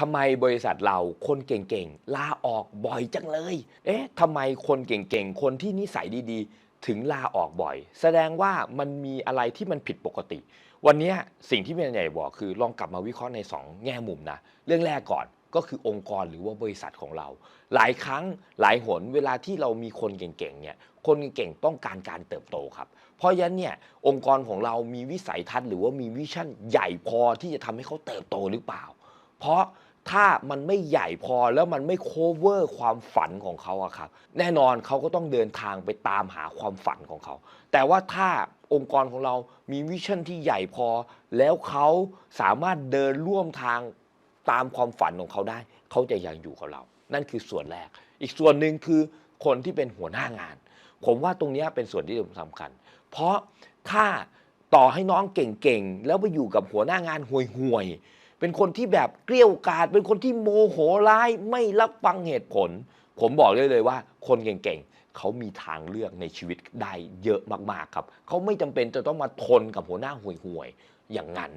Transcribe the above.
ทำไมบริษัทเราคนเก่งๆลาออกบ่อยจังเลย เอ๊ะทำไมคนเก่งๆ คนที่นิสัยดีๆ ถึงลาออกบ่อย แสดงว่ามันมีอะไรที่มันผิดปกติ วันนี้สิ่งที่เป็นใหญ่บอกคือลองกลับมาวิเคราะห์ใน 2 แง่มุมนะ เรื่องแรกก่อนก็คือองค์กรหรือว่าบริษัทของเรา หลายครั้งหลายหนเวลาที่เรามีคนเก่งๆเนี่ยคนเก่งๆต้องการการเติบโตครับ เพราะฉะนั้นเนี่ยองค์กรของเรามีวิสัยทัศน์หรือว่ามีวิชั่นใหญ่พอที่จะทำให้เขาเติบโตหรือเปล่า เพราะ ถ้ามันไม่ใหญ่พอแล้วมันไม่ cover ความฝันของเขาอะครับ แน่นอนเขาก็ต้องเดินทางไปตามหาความฝันของเขา แต่ว่าถ้าองค์กรของเรามีวิชั่นที่ใหญ่พอ แล้วเขาสามารถเดินร่วมทางตามความฝันของเขาได้ เขาจะยังอยู่กับเรา นั่นคือส่วนแรก อีกส่วนหนึ่งคือคนที่เป็นหัวหน้างาน ผมว่าตรงนี้เป็นส่วนที่สำคัญ เพราะถ้าต่อให้น้องเก่งๆ แล้วไปอยู่กับหัวหน้างานห่วยๆ เป็นคนที่แบบเกลี้ยวกาด เป็นคนที่โมโหร้ายไม่รับฟังเหตุผล ผมบอกเลยเลยว่า คนเก่งๆเขามีทางเลือกในชีวิตได้เยอะมากๆครับ เขาไม่จำเป็นจะต้องมาทนกับหัวหน้าห่วยๆอย่างนั้น